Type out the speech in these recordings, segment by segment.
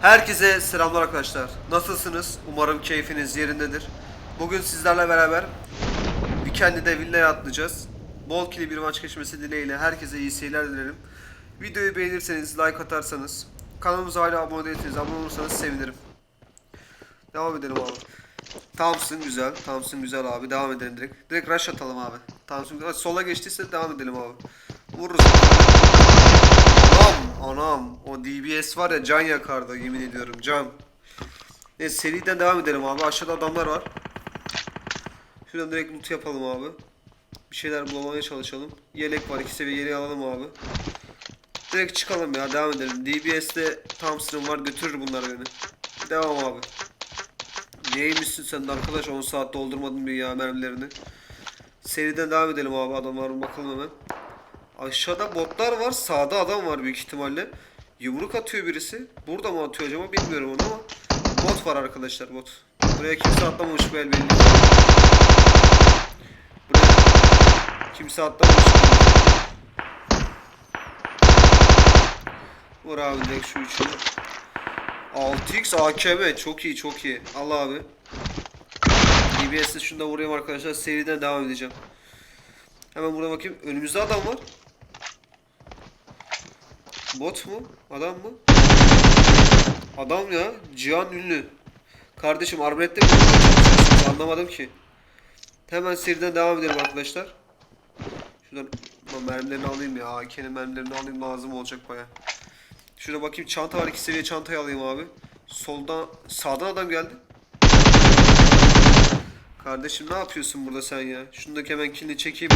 Herkese selamlar arkadaşlar. Nasılsınız? Umarım keyfiniz yerindedir. Bugün sizlerle beraber Weekend'de villaya atlayacağız. Bol kili bir maç geçmesi dileğiyle herkese iyi seyirler dilerim. Videoyu beğenirseniz, like atarsanız, kanalımıza hala abone değilseniz abone olursanız sevinirim. Devam edelim abi. Thompson güzel. Thompson güzel abi. Devam edelim direkt. Direkt rush atalım abi. Thompson. Sola geçtiyse devam edelim abi. Vururuz. Anam, anam. O DBS var ya can yakardı yemin ediyorum can. Neyse seriden devam edelim abi. Aşağıda adamlar var. Şuradan direkt loot yapalım abi. Bir şeyler bulamaya çalışalım. Yelek var. iki seviye yeleği alalım abi. Direkt çıkalım ya. Devam edelim. DBS'de Thompson'ım var. Götürür bunlar beni. Devam abi. Neymişsin sen de arkadaş 10 saat doldurmadın bir ya mermilerini. Seriden devam edelim abi adamlar bakalım hemen. Aşağıda botlar var sağda adam var büyük ihtimalle. Yumruk atıyor birisi. Burada mı atıyor acaba bilmiyorum onu ama. Bot var arkadaşlar bot. Buraya kimse atlamamış bu el belli. Buraya kimse atlamamış. Vur abi direkt şu üçünü. 6x AKM çok iyi çok iyi. Allah abi. DBS'de şunu da vurayım arkadaşlar. Seriden devam edeceğim. Hemen burada bakayım. Önümüzde adam var. Bot mu? Adam mı? Adam ya. Cihan Ünlü. Kardeşim arbelette mi? Anlamadım ki. Hemen seriden devam edelim arkadaşlar. Şuradan Lan mermilerini alayım ya. AK'nin mermilerini alayım lazım olacak baya. Şurada bakayım çanta var. iki seviye çantayı alayım abi. Soldan sağdan adam geldi. Kardeşim ne yapıyorsun burada sen ya? Şundaki hemen kilini çekeyim.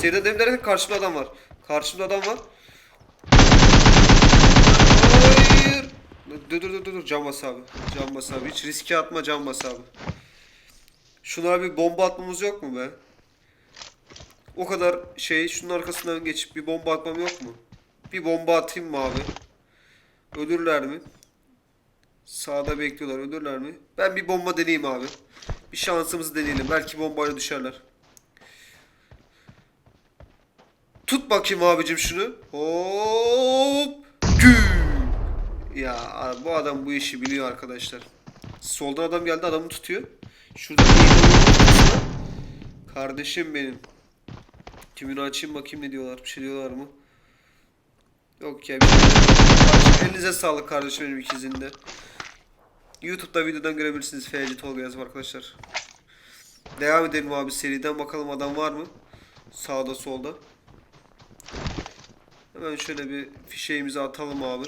Seriden demin derken karşımda adam var. Karşımda adam var. Dur dur dur dur can bas abi. Can abi. Hiç riske atma can abi. Şuna bir bomba atmamız yok mu be? O kadar şey şunun arkasından geçip bir bomba atmam yok mu? Bir bomba atayım mı abi? Ölürler mi? Sağda bekliyorlar. Ölürler mi? Ben bir bomba deneyeyim abi. Bir şansımızı deneyelim. Belki bombayla düşerler. Tut bakayım abicim şunu. Hop. Güm. Ya bu adam bu işi biliyor arkadaşlar. Soldan adam geldi adamı tutuyor. Şurada Kardeşim benim. Kimini açayım bakayım ne diyorlar. Bir şey diyorlar mı? Yok ya. Bir şey Elinize sağlık kardeşim benim ikizinde. YouTube'da videodan görebilirsiniz. FC Tolga yazıp arkadaşlar. Devam edelim abi seriden bakalım adam var mı? Sağda solda. Hemen şöyle bir fişeğimizi atalım abi.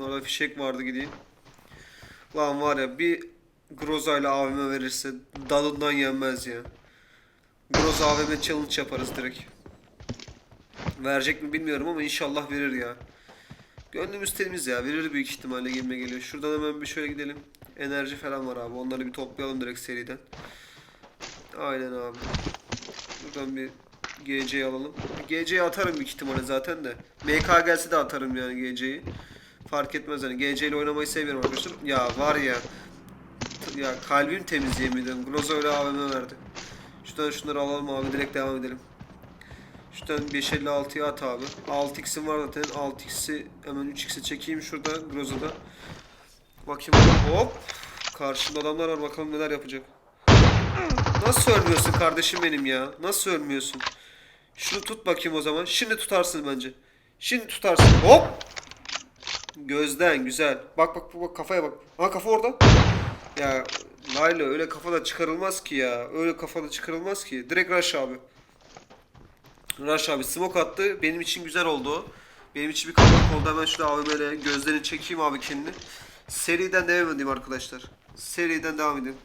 Orada fişek vardı gideyim. Lan var ya bir Groza ile AVM verirse dalından yenmez ya. Groza AVM challenge yaparız direkt. Verecek mi bilmiyorum ama inşallah verir ya. Gönlümüz temiz ya. Verir büyük ihtimalle gibime geliyor. Şuradan hemen bir şöyle gidelim. Enerji falan var abi. Onları bir toplayalım direkt seriden. Aynen abi. Buradan bir GC'yi alalım. GC'yi atarım büyük ihtimalle zaten de. MK gelse de atarım yani GC'yi. Fark etmez hani. GC ile oynamayı seviyorum arkadaşlar. Ya var ya. Ya kalbim temiz yemin. Groza öyle AVM verdi. Şuradan şunları alalım abi. Direkt devam edelim. Şuradan 556'ya at abi. 6x'im var zaten. 6x'i hemen 3x'e çekeyim şurada Groza'da. Bakayım hop. Karşımda adamlar var bakalım neler yapacak. Nasıl ölmüyorsun kardeşim benim ya? Nasıl ölmüyorsun? Şunu tut bakayım o zaman. Şimdi tutarsın bence. Şimdi tutarsın. Hop. Gözden güzel. Bak bak bak, kafaya bak. Ha kafa orada. Ya Layla öyle kafada çıkarılmaz ki ya. Öyle kafada çıkarılmaz ki. Direkt rush abi. Rush abi smoke attı. Benim için güzel oldu. Benim için bir kapak oldu. Hemen şurada AVM'le gözlerini çekeyim abi kendini. Seriden devam edeyim arkadaşlar. Seriden devam edeyim.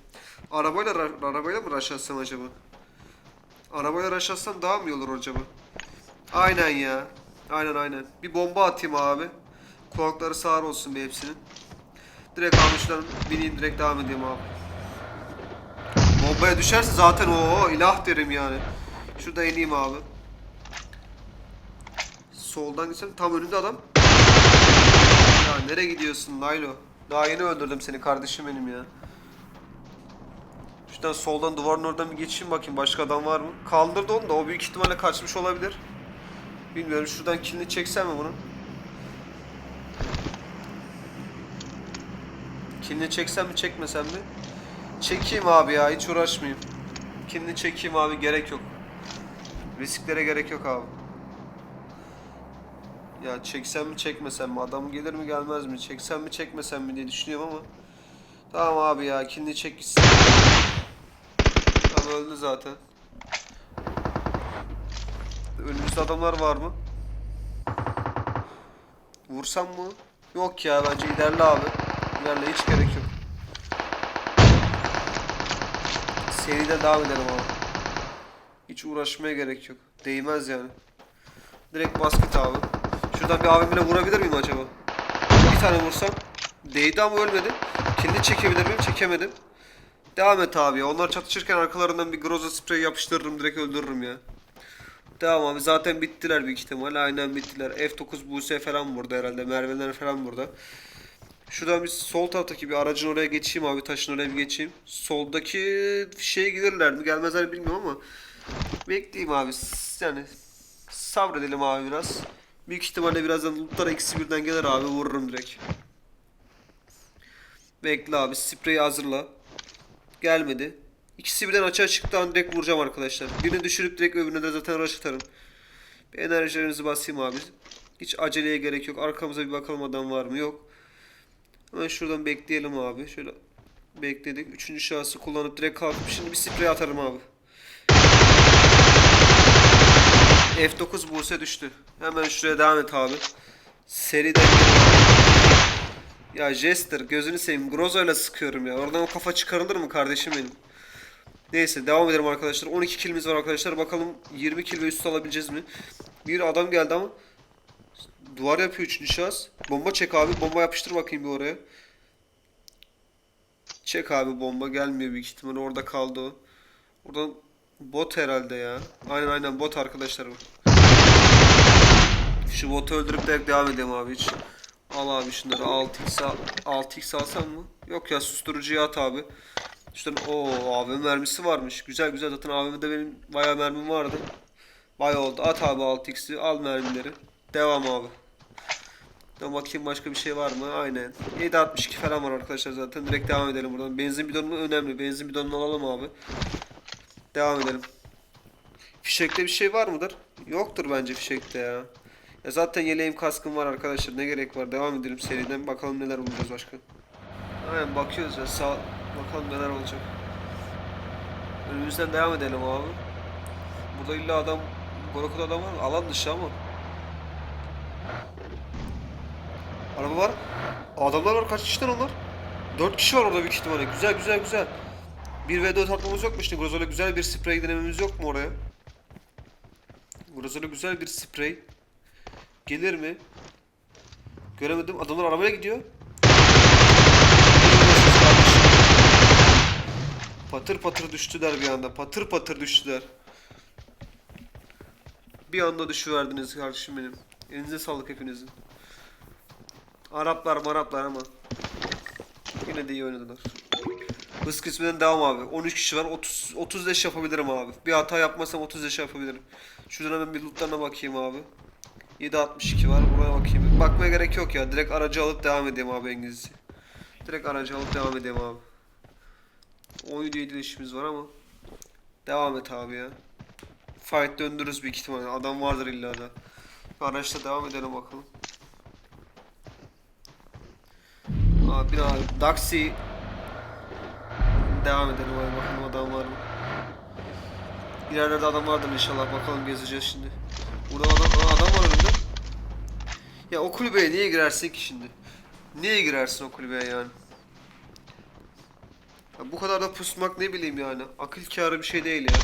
Arabayla ra- arabayla mı rush atsam acaba? Arabayla rush atsam daha mı iyi olur acaba? Aynen ya. Aynen aynen. Bir bomba atayım abi. Kulakları sağır olsun bir hepsinin. Direkt şuradan bineyim direkt devam edeyim abi. Bombaya düşerse zaten o ilah derim yani. Şurada ineyim abi. Soldan gitsem tam önünde adam. Ya nereye gidiyorsun Laylo? Daha yeni öldürdüm seni kardeşim benim ya. Şuradan soldan duvarın oradan bir geçeyim bakayım başka adam var mı? Kaldırdı onu da o büyük ihtimalle kaçmış olabilir. Bilmiyorum şuradan kilini çeksem mi bunun? Kilini çeksem mi çekmesem mi? Çekeyim abi ya hiç uğraşmayayım. Kilini çekeyim abi gerek yok. Risklere gerek yok abi. Ya çeksem mi çekmesem mi? Adam gelir mi gelmez mi? Çeksem mi çekmesem mi diye düşünüyorum ama. Tamam abi ya kilini çek gitsin. Tam öldü zaten. Önümüzde adamlar var mı? Vursam mı? Yok ya bence ilerle abi. İlerle hiç gerek yok. Seriden devam edelim abi. Hiç uğraşmaya gerek yok. Değmez yani. Direkt basket abi. Şuradan bir abimle vurabilir miyim acaba? Bir tane vursam. Değdi ama ölmedi. Kilini çekebilir miyim? Çekemedim. Devam et abi ya. Onlar çatışırken arkalarından bir groza sprey yapıştırırım. Direkt öldürürüm ya. Devam abi. Zaten bittiler büyük ihtimal. Aynen bittiler. F9 Buse falan burada herhalde. Merveler falan burada. Şuradan bir sol taraftaki bir aracın oraya geçeyim abi. Taşın oraya bir geçeyim. Soldaki şeye gelirler mi? Gelmezler bilmiyorum ama. Bekleyeyim abi. Yani sabredelim abi biraz. Büyük ihtimalle birazdan lootlar eksi birden gelir abi. Vururum direkt. Bekle abi. Spreyi hazırla. Gelmedi. İkisi birden açığa çıktı direkt vuracağım arkadaşlar. Birini düşürüp direkt öbürüne de zaten rush atarım. Bir enerjilerinizi basayım abi. Hiç aceleye gerek yok. Arkamıza bir bakalım adam var mı? Yok. Hemen şuradan bekleyelim abi. Şöyle bekledik. Üçüncü şahsı kullanıp direkt kalkıp şimdi bir sprey atarım abi. F9 Buse düştü. Hemen şuraya devam et abi. Seriden ya Jester gözünü seveyim. Grozo'yla sıkıyorum ya. Oradan o kafa çıkarılır mı kardeşim benim? Neyse devam edelim arkadaşlar. 12 kilimiz var arkadaşlar. Bakalım 20 kil ve üstü alabileceğiz mi? Bir adam geldi ama duvar yapıyor üçüncü şahıs. Bomba çek abi. Bomba yapıştır bakayım bir oraya. Çek abi bomba gelmiyor büyük ihtimalle. Orada kaldı o. Oradan bot herhalde ya. Aynen aynen bot arkadaşlar bu. Şu botu öldürüp direkt devam edelim abi hiç. Al abi şunları 6x al. 6x alsam mı? Yok ya susturucuyu at abi. İşte o AVM mermisi varmış. Güzel güzel zaten AVM'de benim bayağı mermim vardı. Bayağı oldu. At abi 6x'i al mermileri. Devam abi. Ya bakayım başka bir şey var mı? Aynen. 7.62 falan var arkadaşlar zaten. Direkt devam edelim buradan. Benzin bidonu önemli. Benzin bidonunu alalım abi. Devam edelim. Fişekte bir şey var mıdır? Yoktur bence fişekte ya. Ya zaten yeleğim kaskım var arkadaşlar. Ne gerek var? Devam edelim seriden. Bakalım neler bulacağız başka. Aynen bakıyoruz ya. Sağ... Bakalım neler olacak. Önümüzden devam edelim abi. Burada illa adam... Goroku'da adam var mı? Alan dışı ama. Araba var. Adamlar var. Kaç kişiden onlar? 4 kişi var orada büyük ihtimalle. Güzel güzel güzel. 1 v 4 atmamız yok mu işte? Grozol'a güzel bir sprey denememiz yok mu oraya? Grozol'a güzel bir sprey. Gelir mi? Göremedim. Adamlar arabaya gidiyor. Patır patır düştüler bir anda. Patır patır düştüler. Bir anda düşüverdiniz kardeşim benim. Elinize sağlık hepinizin. Araplar maraplar ama. Yine de iyi oynadılar. Hız kısmından devam abi. 13 kişi var. 30 30 leş yapabilirim abi. Bir hata yapmasam 30 leş yapabilirim. Şuradan hemen bir lootlarına bakayım abi. 7.62 var. Buraya bakayım. Bakmaya gerek yok ya. Direkt aracı alıp devam edeyim abi İngilizce. Direkt aracı alıp devam edeyim abi. 17 7 işimiz var ama. Devam et abi ya. Fight döndürürüz büyük ihtimalle. Adam vardır illa da. Araçla devam edelim bakalım. Bir abi. Daxi. Devam edelim abi bakalım adam var mı? İlerlerde adam vardır inşallah. Bakalım gezeceğiz şimdi. Burada adam, Aa, adam var önünde. Ya o kulübeye niye girersin ki şimdi? Niye girersin o kulübeye yani? Ya bu kadar da pusmak ne bileyim yani. Akıl kârı bir şey değil ya.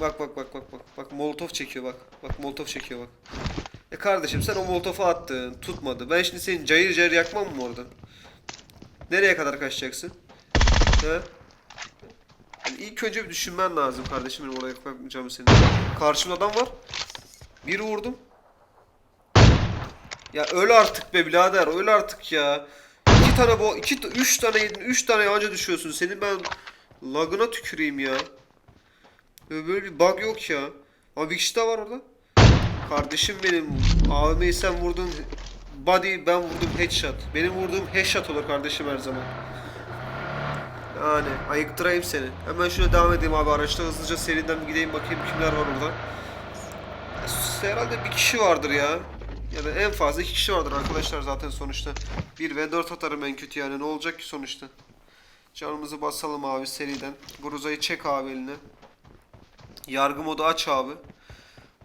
Bak bak bak bak bak. Bak molotof çekiyor bak. Bak molotof çekiyor bak. E kardeşim sen o molotofu attın. Tutmadı. Ben şimdi seni cayır cayır yakmam mı orada? Nereye kadar kaçacaksın? He? Yani ilk önce bir düşünmen lazım kardeşim benim oraya bakmayacağım senin. Karşımda adam var. Bir vurdum. Ya öl artık be birader öl artık ya. İki tane bu iki üç tane yedin üç tane anca düşüyorsun. Senin ben lagına tüküreyim ya. Böyle bir bug yok ya. Ama bir kişi daha var orada. Kardeşim benim AVM'yi sen vurdun body ben vurdum headshot. Benim vurduğum headshot olur kardeşim her zaman. Yani ayıktırayım seni. Hemen şöyle devam edeyim abi araçta hızlıca seriden bir gideyim bakayım kimler var orada. Herhalde bir kişi vardır ya. Ya da en fazla iki kişi vardır arkadaşlar zaten sonuçta. 1 ve 4 atarım en kötü yani ne olacak ki sonuçta. Canımızı basalım abi seriden. Gruza'yı çek abi eline. Yargı modu aç abi.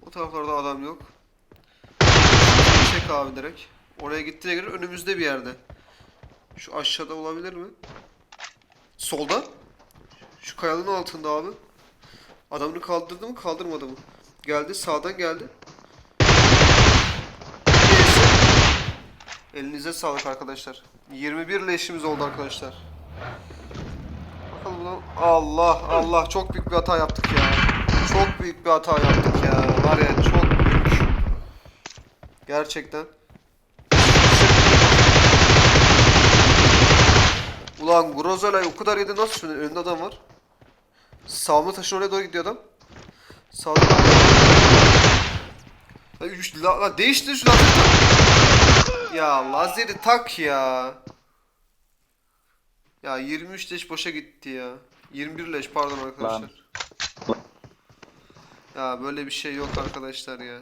O taraflarda adam yok. Çek abi direkt. Oraya gittiğine göre önümüzde bir yerde. Şu aşağıda olabilir mi? Solda. Şu kayalığın altında abi. Adamını kaldırdı mı kaldırmadı mı? Geldi sağdan geldi. Elinize sağlık arkadaşlar. 21 ile işimiz oldu arkadaşlar. Bakalım. Allah Allah çok büyük bir hata yaptık ya. Çok büyük bir hata yaptık ya. Var ya çok büyük. Gerçekten. Ulan Grozolay o kadar yedi nasıl şunun önünde adam var. Sağımda taşın oraya doğru gidiyor adam. Sağda Lan üç- la, la, değiştir şu lazeri tak. Ya lazeri tak ya. Ya 23 leş boşa gitti ya. 21 leş pardon arkadaşlar. Ya böyle bir şey yok arkadaşlar ya.